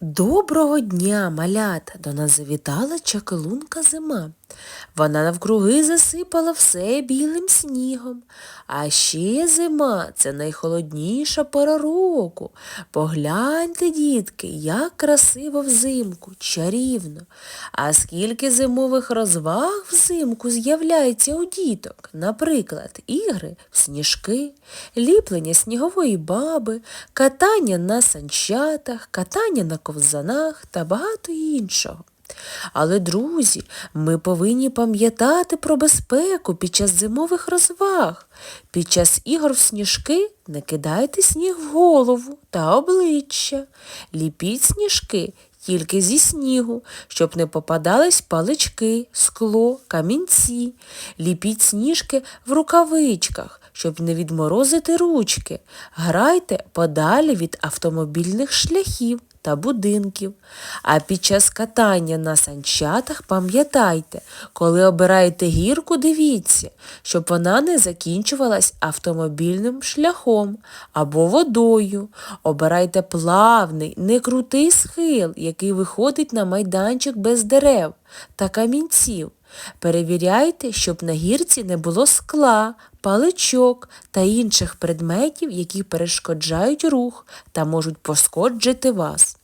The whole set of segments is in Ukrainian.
Доброго дня, малята! До нас завітала чакелунка зима. Вона навкруги засипала все білим снігом. А ще зима це найхолодніша пора року. Погляньте, дітки, як красиво взимку, чарівно. А скільки зимових розваг взимку з'являється у діток? Наприклад, ігри в сніжки, ліплення снігової баби, катання на санчатах, катання на ковзанах та багато іншого. Але, друзі, ми повинні пам'ятати про безпеку під час зимових розваг. Під час ігор в сніжки не кидайте сніг в голову та обличчя. Ліпіть сніжки тільки зі снігу, щоб не попадались палички, скло, камінці. Ліпіть сніжки в рукавичках, щоб не відморозити ручки. Грайте подалі від автомобільних шляхів та будинків. А під час катання на санчатах пам'ятайте, коли обираєте гірку, дивіться, щоб вона не закінчувалась автомобільним шляхом або водою. Обирайте плавний, не крутий схил, який виходить на майданчик без дерев та камінців. Перевіряйте, щоб на гірці не було скла, паличок та інших предметів, які перешкоджають рух та можуть пошкоджити вас.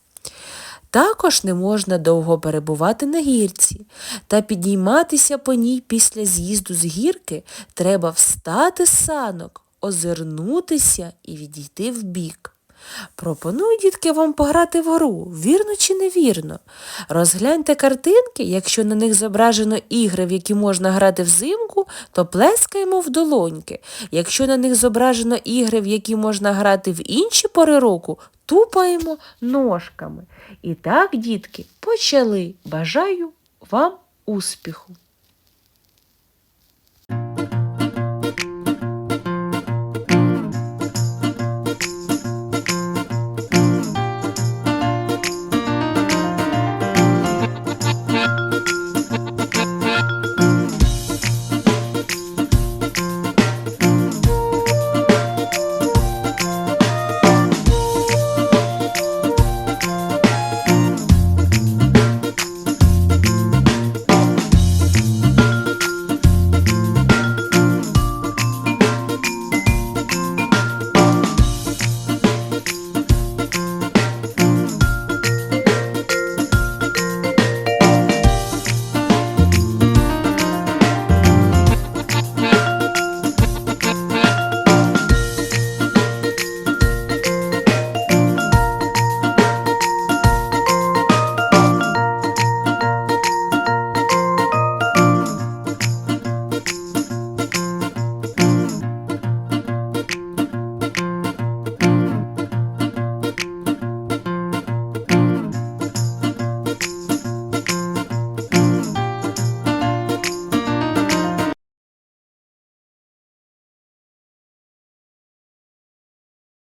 Також не можна довго перебувати на гірці, та підійматися по ній після з'їзду з гірки треба встати з санок, озирнутися і відійти вбік. Пропоную, дітки, вам пограти в гру, вірно чи невірно. Розгляньте картинки, якщо на них зображено ігри, в які можна грати взимку, то плескаємо в долоньки. Якщо на них зображено ігри, в які можна грати в інші пори року, тупаємо ножками. І так, дітки, почали. Бажаю вам успіху!